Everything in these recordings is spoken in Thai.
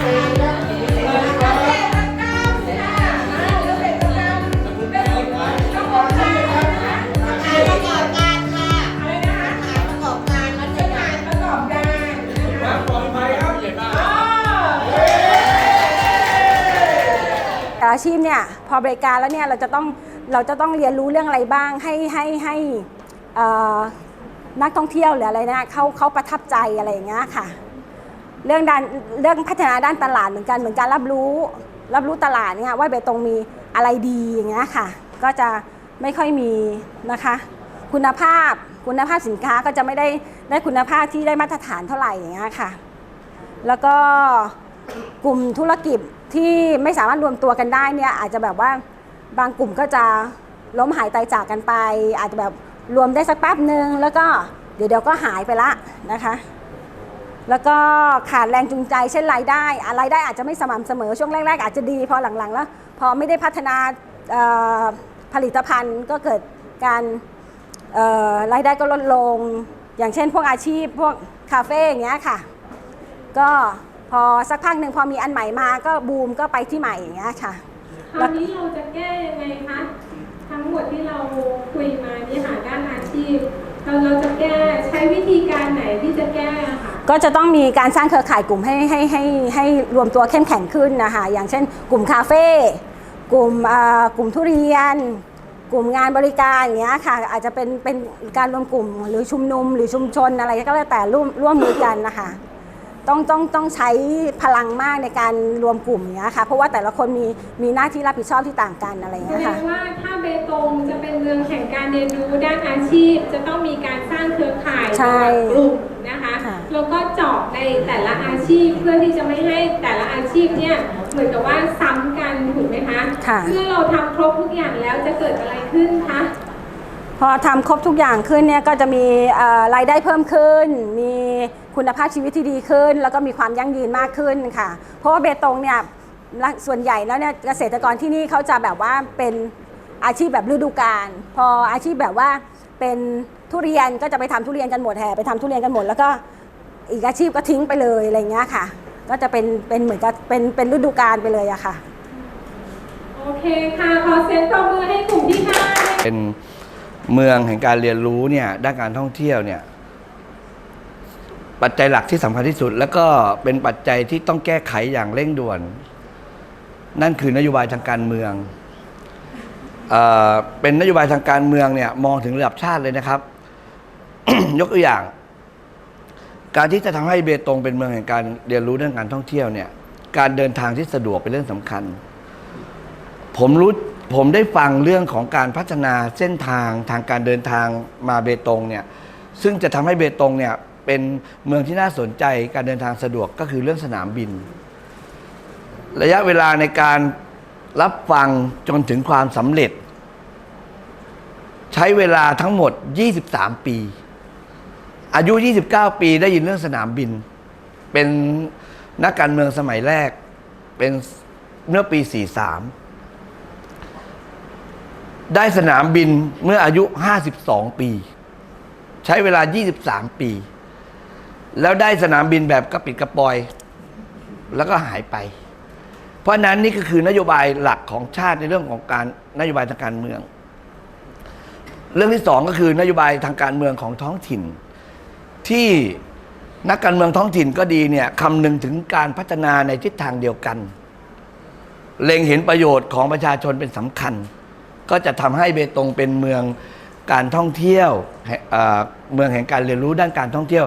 แต่ละอาชีพเนี่ยพอบริการแล้วเนี่ยเราจะต้องเราจะต้องเรียนรู้เรื่องอะไรบ้างให้ให้ให้นักท่องเที่ยวหรืออะไรนะเขาเขาประทับใจอะไรอย่างเงี้ยค่ะ เรื่องด้านเรื่องพัฒนาด้านตลาดเหมือนกันเหมือนการรับรู้ รับรู้ตลาดเนี่ยว่าเบตงมีอะไรดีอย่างเงี้ยค่ะ ก็จะไม่ค่อยมีนะคะ คุณภาพคุณภาพสินค้าก็จะไม่ได้ได้คุณภาพที่ได้มาตรฐานเท่าไหร่อย่างเงี้ยค่ะ แล้วก็กลุ่มธุรกิจที่ไม่สามารถรวมตัวกันได้เนี่ยอาจจะแบบว่าบางกลุ่มก็จะล้มหายตายจากกันไป อาจจะแบบรวมได้สักแป๊บหนึ่งแล้วก็เดี๋ยวเดี๋ยวก็หายไปละนะคะ แล้วก็ขาดแรงจูงใจเช่นรายได้อะรายได้อาจจะไม่สม่ำเสมอช่วงแรกๆ อาจจะดีพอหลังๆ แล้ว พอไม่ได้พัฒนาผลิตภัณฑ์ก็เกิดการรายได้ก็ลดลง อย่างเช่นพวกอาชีพพวกคาเฟ่อย่างเงี้ยค่ะ ก็พอสักพักหนึ่งพอมีอันใหม่มาก็บูมก็ไปที่ใหม่อย่างเงี้ยค่ะคราวนี้เราจะแก้ยังไงคะทั้งหมดที่เราคุยมานี่ค่ะด้านอาชีพ เราเราจะแก้ใช้วิธีการไหนที่จะแก้อะค่ะ ก็จะต้องมีการสร้างเครือข่ายกลุ่มให้ให้ให้ให้รวมตัวเข้มแข็งขึ้นนะคะอย่างเช่น กลุ่มคาเฟ่กลุ่มเอ่อกลุ่มทุเรียน กลุ่มงานบริการอย่างเงี้ยค่ะ อาจจะเป็นเป็นการรวมกลุ่มหรือชุมนุมหรือชุมชนอะไรก็แล้วแต่ร่วมร่วมมือกันนะคะ ต้องต้องต้องใช้พลังมากในการรวมกลุ่มอย่างเงี้ยค่ะ เพราะว่าแต่ละคนมีมีหน้าที่รับผิดชอบที่ต่างกันอะไรอย่างแสเงี้ยดค่ะ งว่าถ้าเบตงจะเป็นเมืองแห่งการเรียนรู้ด้านอาชีพ จะต้องมีการสร้างเครือข่ายใช่ระหว่างกลุ่มนะคะค่ะ แล้วก็เจาะในแต่ละอาชีพเพื่อที่จะไม่ให้แต่ละอาชีพเนี่ยเหมือนกับว่าซ้ำกันถูกไหมคะค่ะ เมื่อเราทำครบทุกอย่างแล้วจะเกิดอะไรขึ้นคะ พอทำครบทุกอย่างขึ้นเนี่ยก็จะมีเอ่อรายได้เพิ่มขึ้น มี คุณภาพชีวิตที่ดีขึ้น แล้วก็มีความยั่งยืนมากขึ้นค่ะ เพราะว่าเบตงเนี่ยละส่วนใหญ่แล้วเนี่ยเกษตรกรที่นี่เขาจะแบบว่าเป็นอาชีพแบบฤดูกาลพออาชีพแบบว่าเป็นทุเรียนก็จะไปทำทุเรียนกันหมดแห่ไปทำทุเรียนกันหมด แล้วก็อีกอาชีพก็ทิ้งไปเลยอะไรเงี้ยค่ะ ก็จะเป็นเป็นเหมือนกับเป็นเป็นฤดูกาลไปเลยอะค่ะโอเคค่ะขอเสียงปรบมือให้กลุ่มที่ห้าด้วยเป็นเมืองแห่งการเรียนรู้เนี่ยด้านการท่องเที่ยวเนี่ย ปัจจัยหลักที่สำคัญที่สุด แล้วก็เป็นปัจจัยที่ต้องแก้ไขอย่างเร่งด่วน นั่นคือนโยบายทางการเมืองเอเป็นนโยบายทางการเมืองเนี่ยมองถึงระดับชาติเลยนะครับ ยกตัวอย่าง การที่จะทำให้เบตงเป็นเมืองแห่งการเรียนรู้เรื่องการท่องเที่ยวเนี่ย การเดินทางที่สะดวกเป็นเรื่องสำคัญ ผมรู้ผมได้ฟังเรื่องของการพัฒนาเส้นทางทางการเดินทางมาเบตงเนี่ย ซึ่งจะทำให้เบตงเนี่ย เป็นเมืองที่น่าสนใจการเดินทางสะดวกก็คือเรื่องสนามบิน ระยะเวลาในการรับฟังจนถึงความสำเร็จ ใช้เวลาทั้งหมด 23 ปี อายุ 29 ปีได้ยินเรื่องสนามบิน เป็นนักการเมืองสมัยแรก เป็นเมื่อปี 43 ได้สนามบินเมื่ออายุ 52 ปี ใช้เวลา 23 ปี แล้วได้สนามบินแบบกระปิดกระปอย แล้วก็หายไป เพราะนั้นนี่ก็คือนโยบายหลักของชาติในเรื่องของการนโยบายทางการเมือง เรื่องที่สองก็คือนโยบายทางการเมืองของท้องถิ่น ที่นักการเมืองท้องถิ่นก็ดีเนี่ยคำนึงถึงการพัฒนาในทิศทางเดียวกัน เล็งเห็นประโยชน์ของประชาชนเป็นสำคัญ ก็จะทำให้เบตงเป็นเมืองการท่องเที่ยวเมืองแห่งการเรียนรู้ด้านการท่องเที่ยว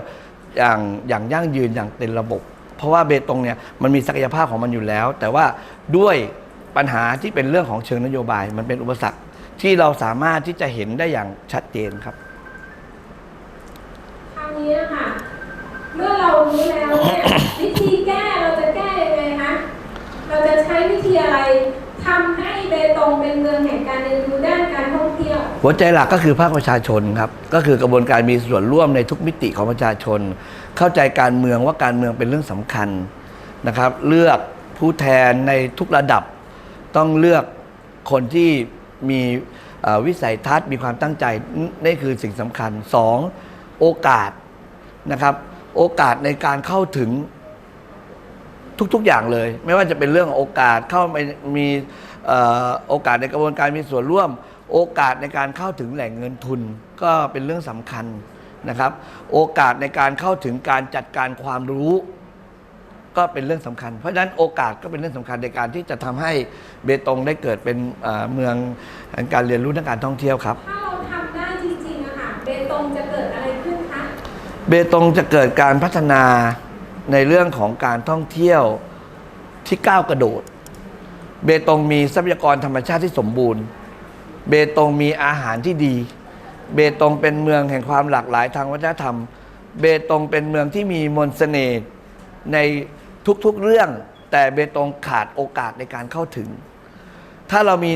อย่างอย่างยั่งยืนอย่างเป็นระบบ เพราะว่าเบตงเนี่ยมันมีศักยภาพของมันอยู่แล้ว แต่ว่าด้วยปัญหาที่เป็นเรื่องของเชิงนโยบาย มันเป็นอุปสรรคที่เราสามารถที่จะเห็นได้อย่างชัดเจนครับคราวนี้นะคะเมื่อเรารู้แล้วเนี่ยวิธีแก้เราจะแก้ยังไงคะเราจะใช้วิธีอะไรทำให้เบตงเป็นเมืองแห่งการเรียนรู้ด้านการท่องเที่ยว หัวใจหลักก็คือภาคประชาชนครับ ก็คือกระบวนการมีส่วนร่วมในทุกมิติของประชาชน เข้าใจการเมืองว่าการเมืองเป็นเรื่องสำคัญนะครับ เลือกผู้แทนในทุกระดับ ต้องเลือกคนที่มีวิสัยทัศน์มีความตั้งใจนี่คือสิ่งสำคัญสองโอกาสนะครับ โอกาสในการเข้าถึงทุกๆอย่างเลย ไม่ว่าจะเป็นเรื่องโอกาสเข้าไปมีโอกาสในกระบวนการมีส่วนร่วม โอกาสในการเข้าถึงแหล่งเงินทุนก็เป็นเรื่องสำคัญนะครับ โอกาสในการเข้าถึงการจัดการความรู้ ก็เป็นเรื่องสำคัญ เพราะฉะนั้นโอกาสก็เป็นเรื่องสำคัญในการที่จะทำให้เบตงได้เกิดเป็นเอ่อเมืองแห่งการเรียนรู้ทางการท่องเที่ยวครับ ถ้าเราทำได้จริงๆอะค่ะเบตงจะเกิดอะไรขึ้นคะ เบตงจะเกิดการพัฒนาในเรื่องของการท่องเที่ยวที่ก้าวกระโดด เบตงมีทรัพยากรธรรมชาติที่สมบูรณ์ เบตงมีอาหารที่ดี เบตงเป็นเมืองแห่งความหลากหลายทางวัฒนธรรม เบตงเป็นเมืองที่มีมนต์เสน่ห์ในทุกๆเรื่อง แต่เบตงขาดโอกาสในการเข้าถึง ถ้าเรามี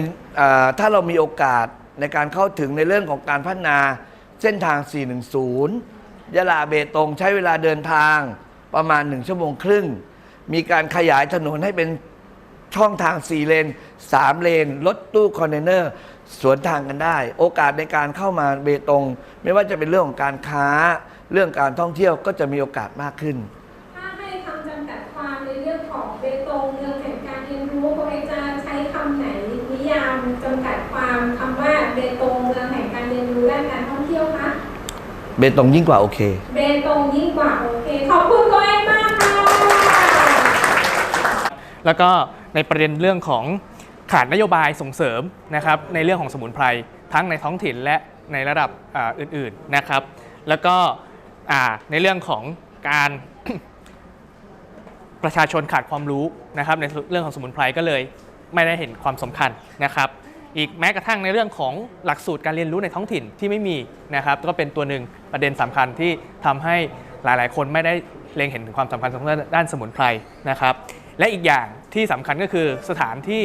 ถ้าเรามีโอกาสในการเข้าถึงในเรื่องของการพัฒนาเส้นทาง 410 ยะลาเบตงใช้เวลาเดินทางประมาณ 1 ชั่วโมงครึ่ง มีการขยายถนนให้เป็นช่องทาง 4 เลน 3 เลน รถตู้คอนเทนเนอร์ สวนทางกันได้ โอกาสในการเข้ามาเบตง ไม่ว่าจะเป็นเรื่องของการค้า เรื่องการท่องเที่ยวก็จะมีโอกาสมากขึ้น ถ้าให้คำจำกัดความในเรื่องของเบตงเมืองแห่งการเรียนรู้โปรเอกจะใช้คำไหนนิยามจำกัดความคำว่าเบตงเมืองแห่งการเรียนรู้ด้านการท่องเที่ยวคะเบตงยิ่งกว่าโอเค เบตงยิ่งกว่าโอเคขอบคุณโกเอกมากค่ะ แล้วก็ในประเด็นเรื่องของ ขาดนโยบายส่งเสริมนะครับในเรื่องของสมุนไพรทั้งในท้องถิ่นและในระดับอื่นๆนะครับ แล้วก็ในเรื่องของการประชาชนขาดความรู้นะครับในเรื่องของสมุนไพรก็เลยไม่ได้เห็นความสำคัญนะครับ อีกแม้กระทั่งในเรื่องของหลักสูตรการเรียนรู้ในท้องถิ่นที่ไม่มีนะครับ ก็เป็นตัวหนึ่งประเด็นสำคัญที่ทำให้หลาย ๆ คนไม่ได้เล็งเห็นถึงความสำคัญของด้านสมุนไพรนะครับ และอีกอย่างที่สำคัญก็คือสถานที่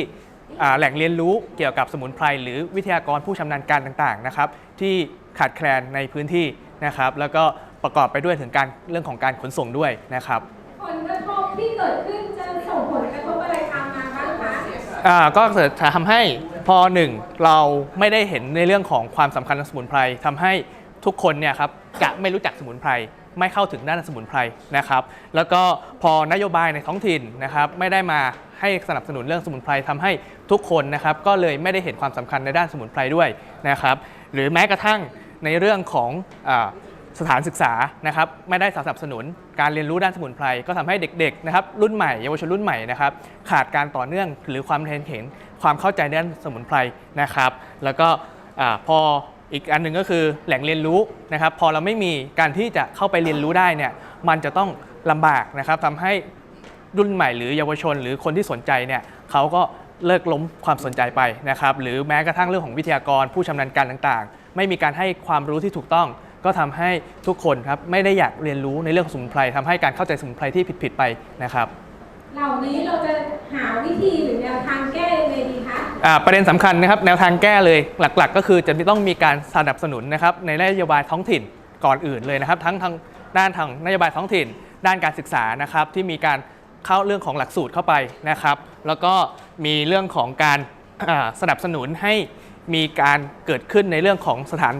แหล่งเรียนรู้เกี่ยวกับสมุนไพรหรือวิทยากรผู้ชำนาญการต่างๆนะครับที่ขาดแคลนในพื้นที่นะครับ แล้วก็ประกอบไปด้วยถึงการเรื่องของการขนส่งด้วยนะครับผลกระทบที่เกิดขึ้นจะส่งผลกระทบอะไรตามมาบ้างคะอ่าก็จะทำให้พอหนึ่งเราไม่ได้เห็นในเรื่องของความสำคัญของสมุนไพรทำให้ทุกคนเนี่ยครับจะไม่รู้จักสมุนไพรไม่เข้าถึงด้านสมุนไพรนะครับ แล้วก็พอนโยบายในท้องถิ่นนะครับไม่ได้มา ให้สนับสนุนเรื่องสมุนไพรทำให้ทุกคนนะครับก็เลยไม่ได้เห็นความสำคัญในด้านสมุนไพรด้วยนะครับหรือแม้กระทั่งในเรื่องของอสถานศึกษานะครับไม่ได้สนับสนุนการเรียนรู้ด้านสมุนไพรก็ทำให้เด็กๆนะครับรุ่นใหม่เยาวชนรุ่นใหม่นะครับขาดการต่อเนื่องหรือความเห็นเห็นความเข้าใจด้านสมุนไพรนะครับ แล้วก็อาพออีกอันหนึ่งก็คือแหล่งเรียนรู้นะครับ พอเราไม่มีการที่จะเข้าไปเรียนรู้ได้เนี่ยมันจะต้องลำบากนะครับทำให้ รุ่นใหม่หรือเยาวชน หรือคนที่สนใจเนี่ยเขาก็เลิกล้มความสนใจไปนะครับ หรือแม้กระทั่งเรื่องของวิทยากรผู้ชำนาญการต่างๆ ไม่มีการให้ความรู้ที่ถูกต้อง ก็ทำให้ทุกคนครับไม่ได้อยากเรียนรู้ในเรื่องของสมุนไพรทำให้การเข้าใจสมุนไพรที่ผิดๆไปนะครับ เหล่านี้เราจะหาวิธีหรือแนวทางแก้ยังไงดีคะอ่าประเด็นสำคัญนะครับแนวทางแก้เลยหลักๆ ก็คือจะต้องมีการสนับสนุนนะครับในนโยบายท้องถิ่นก่อนอื่นเลยนะครับ ทั้งทางด้านทางนโยบายท้องถิ่น ด้านการศึกษานะครับที่มีการ เข้าเรื่องของหลักสูตรเข้าไปนะครับ แล้วก็มีเรื่องของการสนับสนุนให้มีการเกิดขึ้นในเรื่องของสถาน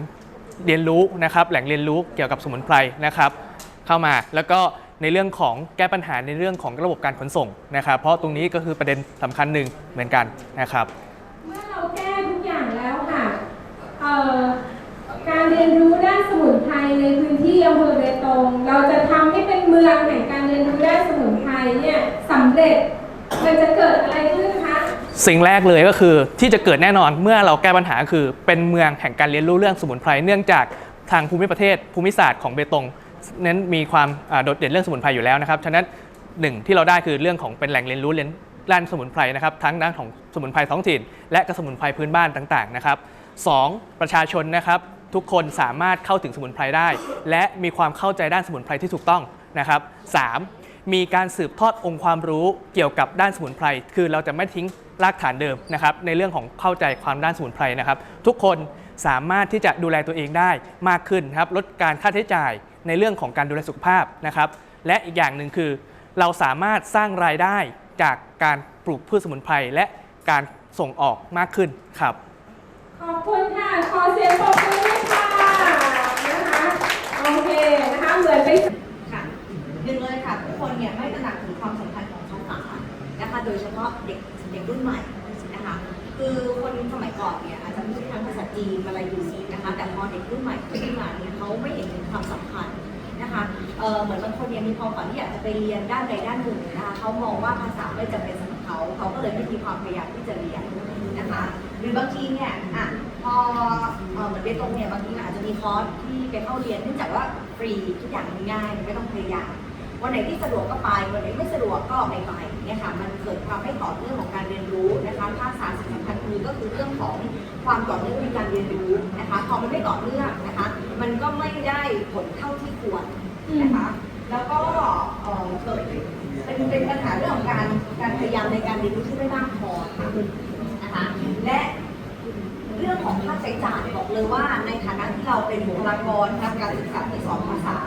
เรียนรู้นะครับ แหล่งเรียนรู้เกี่ยวกับสมุนไพรนะครับ เข้ามาแล้วก็ในเรื่องของแก้ปัญหาในเรื่องของระบบการขนส่งนะครับ เพราะตรงนี้ก็คือประเด็นสำคัญหนึ่งเหมือนกันนะครับเมื่อเราแก้ทุกอย่างแล้วค่ะการเรียนรู้ด้านสมุนไพรในพื้นที่อำเภอเบตงเราจะทำให้เป็นเมืองแห่งการเรียนรู้ด้านสมุน เนี่ยสำเร็จมันจะเกิดอะไรขึ้นคะสิ่งแรกเลยก็คือที่จะเกิดแน่นอนเมื่อเราแก้ปัญหาคือ เป็นเมืองแห่งการเรียนรู้เรื่องสมุนไพรเนื่องจากทางภูมิประเทศภูมิศาสตร์ของเบตงนั้นมีความโดดเด่นเรื่องสมุนไพรอยู่แล้วนะครับฉะนั้นหนึ่งที่เราได้คือเรื่องของเป็นแหล่งเรียนรู้เรียนด้านสมุนไพรนะครับทั้งด้านของสมุนไพรท้องถิ่น และก็สมุนไพรพื้นบ้านต่างๆนะครับสองประชาชนนะครับทุกคนสามารถเข้าถึงสมุนไพรได้ และมีความเข้าใจด้านสมุนไพรที่ถูกต้องนะครับสา มีการสืบทอดองค์ความรู้เกี่ยวกับด้านสมุนไพร คือเราจะไม่ทิ้งรากฐานเดิมนะครับในเรื่องของเข้าใจความด้านสมุนไพรนะครับ ทุกคนสามารถที่จะดูแลตัวเองได้มากขึ้นครับลดการค่าใช้จ่ายในเรื่องของการดูแลสุขภาพนะครับ และอีกอย่างหนึ่งคือ เราสามารถสร้างรายได้จากการปลูกพืชสมุนไพรและการส่งออกมากขึ้นครับ ขอบคุณค่ะ ขอเสียงปรบมือด้วยค่ะนะคะ โอเคนะคะ เหมือนไป เนี่ยไม่ตระหนักถึงความสำคัญของคำศัพท์โดยเฉพาะเด็กเด็กรุ่นใหม่นะคะ คือคนสมัยก่อนเนี่ยอาจจะพูดทั้งภาษาจีนมาลายูซีนะคะ แต่พอเด็กรุ่นใหม่ขึ้นมาเนี่ยเขาไม่เห็นถึงความสำคัญนะคะเเหมือนบางคนเนี่ยมีความฝันที่อยากจะไปเรียนด้านใดด้านหนึ่งนะคะเขามองว่าภาษาไม่จำเป็นสำหรับเขาเขาก็เลยไม่มีความพยายามที่จะเรียนนะคะหรือบางทีเนี่ยอะพอเหมือนเบตงเนี่ยบางทีอาจจะมีคอร์สที่ไปเข้าเรียนเนื่องจากว่าฟรีทุกอย่างง่ายไม่ต้องพยายาม วันไหนที่สะดวกก็ไป วันไหนไม่สะดวกก็ไม่ไปเนี่ยค่ะ มันเกิดความไม่ต่อเนื่องของการเรียนรู้นะคะภาษาสิ่งสำคัญคือก็คือเรื่องของความต่อเนื่องในการเรียนรู้นะคะ พอมันไม่ต่อเนื่องนะคะ มันก็ไม่ได้ผลเท่าที่ควรนะคะ แล้วก็เอ่อเกิดเป็นเป็นปัญหาเรื่องของการการพยายามในการเรียนรู้ที่ไม่มากพอค่ะนะคะ และเรื่องของค่าใช้จ่ายบอกเลยว่าในฐานะที่เราเป็นบุคลากรทางการศึกษาที่สอนภาษา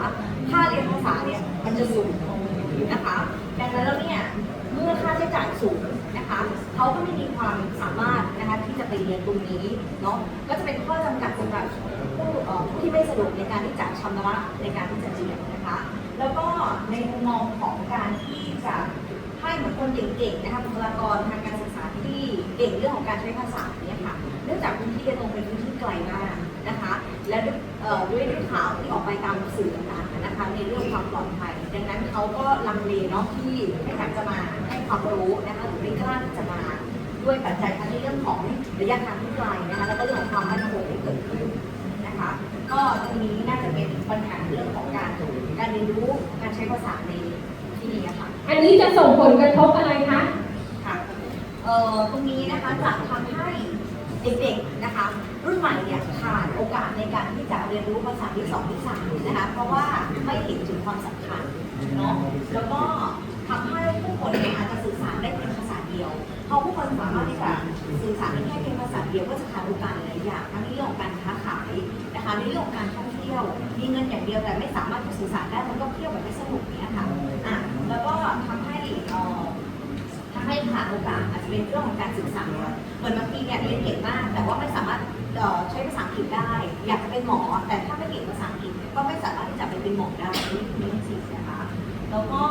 ค่าเรียนภาษาเนี่ยมันจะสูงนะคะ ดังนั้นแล้วเนี่ยเมื่อค่าใช้จ่ายสูงนะคะเขาก็ไม่มีความสามารถนะคะที่จะไปเรียนตรงนี้เนาะก็จะเป็นข้อจำกัดสำหรับผู้ผู้ที่ไม่สะดวกในการที่จะชำระในการที่จะเรียนนะคะ แล้วก็ในมุมมองของการที่จะให้เหมือนคนเก่งๆนะคะบุคลากรทางการศึกษาที่เก่งเรื่องของการใช้ภาษา นี่ยค่ะเนื่องจากพื้นที่ตรงเป็นพื้นที่ไกลมากนะคะ และด้วยเอ่อด้วยด้วยข่าวที่ออกไปตามสื่อต่างๆนะคะในเรื่องความปลอดภัย ดังนั้นเขาก็ลังเลเนาะที่ไม่อยากจะมาให้ความรู้นะคะหรือไม่กล้าที่จะมาด้วยปัจจัยทั้งในเรื่องของระยะทางที่ไกลนะคะแล้วก็เรื่องของความมั่นคงที่เกิดขึ้นนะคะก็ตรงนี้น่าจะเป็นปัญหาเรื่องของการการเรียนรู้การใช้ภาษาในที่นี้ค่ะอันนี้จะส่งผลกระทบอะไรคะค่ะเอ่อตรงนี้นะคะจะทำให้ เด็กๆนะคะ รุ่นใหม่เนี่ยขาดโอกาสในการที่จะเรียนรู้ภาษาที่สองที่สามนะคะ เพราะว่าไม่เห็นถึงความสำคัญเนาะแล้วก็ทำให้ผู้คนเนี่ยอาจจะสื่อสารได้เพียงภาษาเดียวพอผู้คนสามารถที่จะสื่อสารได้แค่เพียงภาษาเดียวก็จะขาดโอกาสหลายอย่างทั้งนเรื่องของการค้าขายนะคะในเรื่องของการท่องเที่ยว มีเงินอย่างเดียวแต่ไม่สามารถจะสื่อสารได้มันก็เที่ยวแบบไม่สนุกเนี่ยค่ะอะแล้วก็ทำให้เอ่อ ทำ ให้ขาดโอกาสอาจจะเป็นเรื่องของการศึกษาเหมือนบางทีเนี่ยเรียนเก่งมาก แต่ว่าไม่สามารถใช้ภาษาอังกฤษได้ อยากจะเป็นหมอ แต่ถ้าไม่เก่งภาษาอังกฤษก็ไม่สามารถที่จะไปเป็นหมอได้นี่คือเรื่องจริงนะคะแล้วก็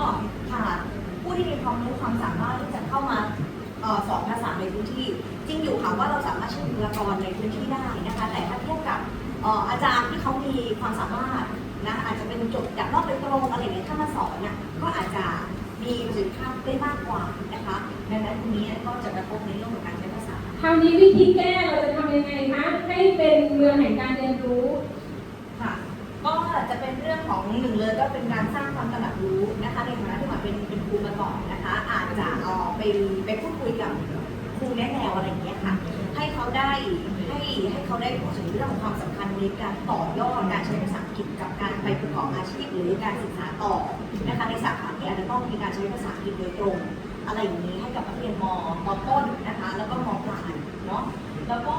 ขาดผู้ที่มีความรู้ความสามารถที่จะเข้ามาออสอนภาษาในพื้นที่ จริงอยู่ค่ะว่าเราสามารถใช้บุคลากรในพื้นที่ได้นะคะ แต่ถ้าเทียบกับอออาจารย์ที่เขามีความสามารถนะอาจจะเป็นจบจากนอกโดยตรงอะไรเงี้ยถ้ามาสอนน่ะก็อาจจะมีประสิทธิภาพได้มากกว่านะคะ ดังนั้นตรงนี้ก็จะกระทบในเรื่องของการใช้ภาษา คราวนี้วิธีแก้เราจะทำยังไงคะให้เป็นเมืองแห่งการเรียนรู้ ค่ะก็จะเป็นเรื่องของหนึ่งเลยก็เป็นการสร้างความตระหนักรู้นะคะในฐานะที่หมาเป็นเป็นครูมาก่อนนะคะ อาจจะเออไปไปพูดคุยกับครูแนะแนวอะไรอย่างเงี้ยค่ะ ให้เขาได้ให้ให้เขาได้พูดถึงเรื่องของความสำคัญในการต่อยอดการใช้ภาษาอังกฤษกับการไปประกอบอาชีพหรือการศึกษาต่อนะคะในสาขาที่อาจจะต้องมีการใช้ภาษาอังกฤษโดยตรง อะไรอย่างนี้ให้กับนักเรียนมมต้นนะคะ แล้วก็มปลายเนาะแล้วก็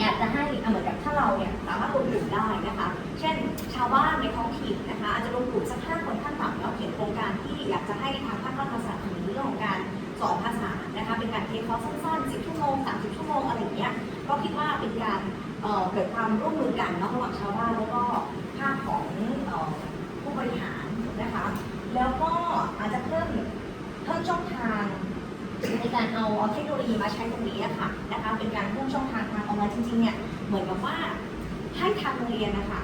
อยากจะให้เหมือนกับถ้าเราเนี่ยสามารถรวมกลุ่มได้นะคะ เช่น ชาวบ้านในท้องถิ่นนะคะอาจจะรวมกลุ่มสักห้าคนขั้นต่ำแล้วเขียนโครงการที่อยากจะให้ทางภาครัฐมาสนับสนุนเรื่องของการสอนภาษานะคะเป็นการเทคคอร์สสั้นๆ10ชั่วโมง30ชั่วโมงอะไรอย่างเงี้ยก็คิดว่าเป็นการเอ่อเกิดความร่วมมือกันระหว่างชาวบ้านแล้วก็ภาคของเอ่อผู้บริหารนะคะ แล้วก็อาจจะเพิ่ม เพิ่มช่องทางในการเอาเทคโนโลยี มาใช้ตรงนี้ค่ะนะคะเป็นการเพิ่มช่องทางทางออนไลน์จริงๆเนี่ยเหมือนกับว่าให้ทางโรงเรียนนะคะ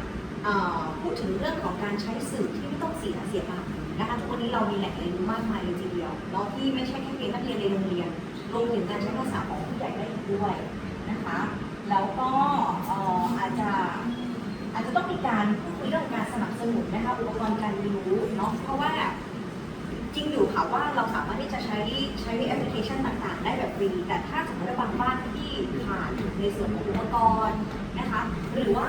พูดถึงเรื่องของการใช้สื่อที่ไม่ต้องเสียเสียตังค์นะคะทุกวันนี้เรามีแหล่งเรียนรู้มากมายเลยทีเดียวเนาะที่ไม่ใช่แค่เพียงนักเรียนในโรงเรียนรวมถึงการใช้ภาษาของผู้ใหญ่ได้ด้วยนะคะแล้วก็เอ่ออาจจะอาจจะต้องมีการพูดคุยเรื่องการสนับสนุนนะคะอุปกรณ์การเรียนรู้เนาะเพราะว่า จริงอยู่ค่ะว่าเราสามารถที่จะใช้ใช้แอปพลิเคชันต่างๆ ได้แบบฟรี แต่ถ้าสมมติว่าบางบ้านที่ขาดในส่วนของอุปกรณ์นะคะ หรือว่า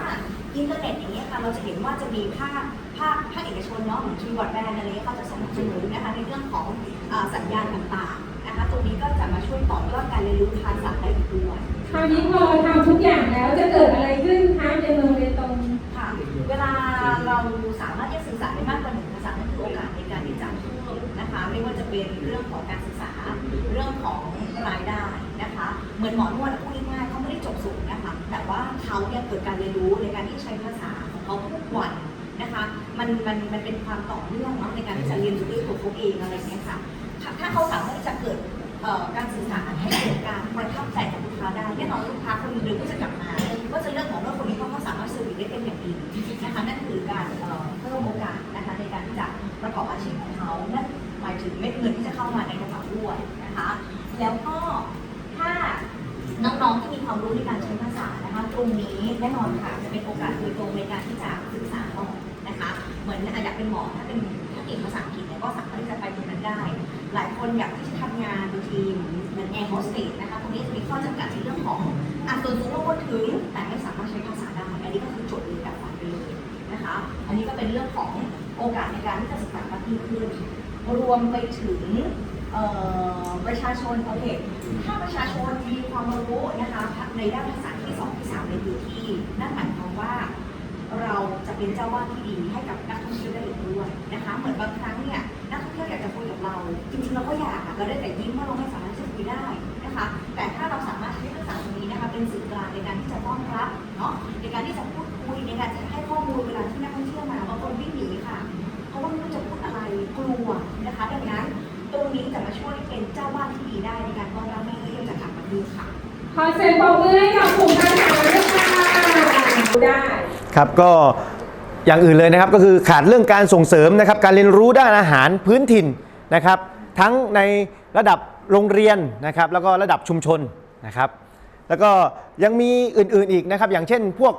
อินเทอร์เน็ตอย่างเงี้ยค่ะเราจะเห็นว่าจะมีภาคภาคภาคเอกชนเนาะเหมือนทีวอร์ดแบนอะไรเงี้ยเขาจะสนับสนุนนะคะในเรื่องของอสัญญาณต่างๆนะคะตรงนี้ก็จะมาช่วยต่อยอดการเรียนรู้ภาษาได้อีกด้วยคราวนี้พอทำทุกอย่างแล้วจะเกิดอะไรขึ้นคะในเมือง เป็นเรื่องของการศึกษา เรื่องของรายได้นะคะ เหมือนหมอนวดอะพูดง่ายๆเขาไม่ได้จบสูงนะคะ แต่ว่าเขาเนี่ยเกิดการเรียนรู้ในการที่ใช้ภาษาของเขาทุกวันนะคะ มันมันมันเป็นความต่อเนื่องเนาะในการที่จะเรียนรู้ด้วยตัวเขาเองอะไรอย่างเงี้ยค่ะ ถ้าเขาสามารถที่จะเกิดการสื่อสารให้เกิดการประทับใจกับลูกค้าได้แน่นอนลูกค้าคนหนึ่งก็จะกลับมาก็จะเลือกของว่าคนนี้เขาก็สามารถเซอได้เป็นอย่างดีนะคะนั่นคือการเพิ่มโอกาสนะคะในการที่จะประกอบอาชีพของเขานั่น ถึงเม็ดเงินที่จะเข้ามาในกระเป๋าด้วยนะคะ แล้วก็ถ้าน้องๆที่มีความรู้ในการใช้ภาษานะคะตรงนี้แน่นอนค่ะจะเป็นโอกาสโดยตรงในการที่จะศึกษาต่อนะคะ เหมือนอยากเป็นหมอถ้าเป็นถ้าเก่งภาษาอังกฤษเนี่ยก็สามารถที่จะไปตรงนั้นได้ หลายคนอยากที่จะทำงานบางทีมเหมือนแอร์โฮสเตสนะคะตรงนี้จะมีข้อจำกัดในเรื่องของอะส่วนสูงเราก็ถึงแต่ไม่สามารถใช้ภาษาได้อันนี้ก็คือจดเลยแบบฝันไปเลยนะคะ อันนี้ก็เป็นเรื่องของโอกาสในการที่จะศึกษามากยิ่งขึ้น รวมไปถึงประชาชนโอเคถ้าประชาชนมีความรู้นะคะในด้านภาษาที่สองที่สามในพื้นที่นั่นหมายความว่า เราจะเป็นเจ้าบ้านที่ดีให้กับนักท่องเที่ยวได้อีกด้วยนะคะเหมือนบางครั้งเนี่ยนักท่องเที่ยวอยากจะคุยกับเรา จริงๆเราก็อยากอะเราได้แต่ยิ้มว่าเราไม่สามารถจะคุยได้นะคะ แต่ถ้าเราสามารถใช้ภาษาตรงนี้นะคะเป็นสื่อกลางในการที่จะต้อนรับเนาะในการที่จะพูดคุยในการจะให้ข้อมูลเวลาที่นักท่องเที่ยวมาบางคนวิ่งหนี ราะว่าไม่รู้จะพูดอะไรกลัวนะคะ ดังนั้นตรงนี้จะมาช่วยเป็นเจ้าบ้านที่ดีได้ในการต้อนรับนักท่องเที่ยวจากต่างประเทศค่ะขอเสียงปรบมือให้กับกลุ่มภาษาด้วยค่ะได้ครับก็อย่างอื่นเลยนะครับก็คือขาดเรื่องการส่งเสริมนะครับ การเรียนรู้ด้านอาหารพื้นถิ่นนะครับ ทั้งในระดับโรงเรียนนะครับ แล้วก็ระดับชุมชนนะครับ แล้วก็ยังมีอื่นๆอีกนะครับ อย่างเช่น พวก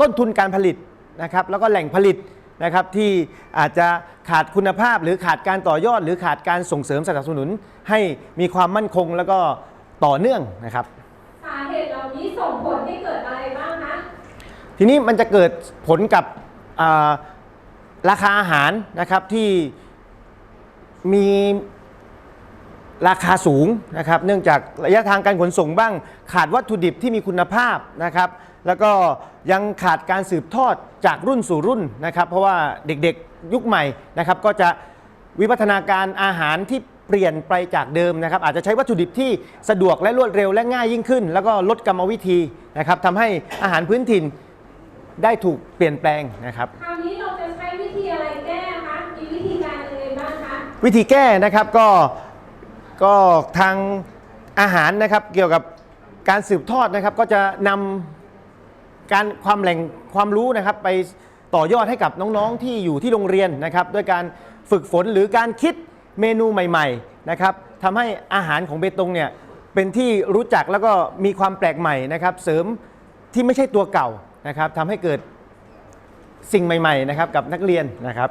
ต้นทุนการผลิตนะครับ แล้วก็แหล่งผลิต นะครับที่อาจจะขาดคุณภาพหรือขาดการต่อยอด หรือขาดการส่งเสริมสนับสนุน ให้มีความมั่นคงแล้วก็ต่อเนื่องนะครับสาเหตุเหล่านี้ส่งผลให้เกิดอะไรบ้างคะทีนี้มันจะเกิดผลกับอ่าราคาอาหารนะครับที่มีราคาสูงนะครับ เนื่องจากระยะทางการขนส่งบ้าง ขาดวัตถุดิบที่มีคุณภาพนะครับ แล้วก็ยังขาดการสืบทอดจากรุ่นสู่รุ่นนะครับ เพราะว่าเด็กๆยุคใหม่นะครับ ก็จะวิวัฒนาการอาหารที่เปลี่ยนไปจากเดิมนะครับ อาจจะใช้วัตถุดิบที่สะดวกและรวดเร็วและง่ายยิ่งขึ้น แล้วก็ลดกรรมวิธีนะครับทำให้อาหารพื้นถิ่นได้ถูกเปลี่ยนแปลงนะครับ คราวนี้เราจะใช้วิธีอะไรแก้คะมีวิธีการยังไงบ้างคะวิธีแก้นะครับก็ก็ทางอาหารนะครับเกี่ยวกับการสืบทอดนะครับ ก็จะนำ การความแหล่งความรู้นะครับไปต่อยอดให้กับน้องๆที่อยู่ที่โรงเรียนนะครับด้วยการฝึกฝนหรือการคิดเมนูใหม่ๆนะครับทำให้อาหารของเบตงเนี่ยเป็นที่รู้จักแล้วก็มีความแปลกใหม่นะครับเสริมที่ไม่ใช่ตัวเก่านะครับทำให้เกิดสิ่งใหม่ๆนะครับกับนักเรียนนะครับ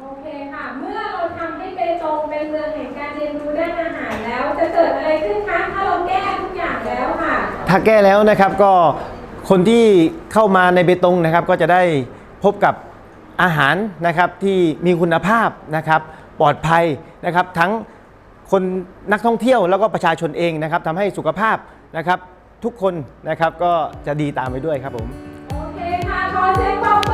โอเคค่ะ เมื่อเราทำให้เบตงเป็นเมืองแห่งการเรียนรู้ด้านอาหารแล้ว จะเกิดอะไรขึ้นคะถ้าเราแก้ทุกอย่างแล้วค่ะ ถ้าแก้แล้วนะครับก็ คนที่เข้ามาในเบตงนะครับก็จะได้พบกับอาหารนะครับที่มีคุณภาพนะครับปลอดภัยนะครับทั้งคนนักท่องเที่ยวแล้วก็ประชาชนเองนะครับทำให้สุขภาพนะครับทุกคนนะครับก็จะดีตามไปด้วยครับผม โอเคค่ะขอเสียงปรบมื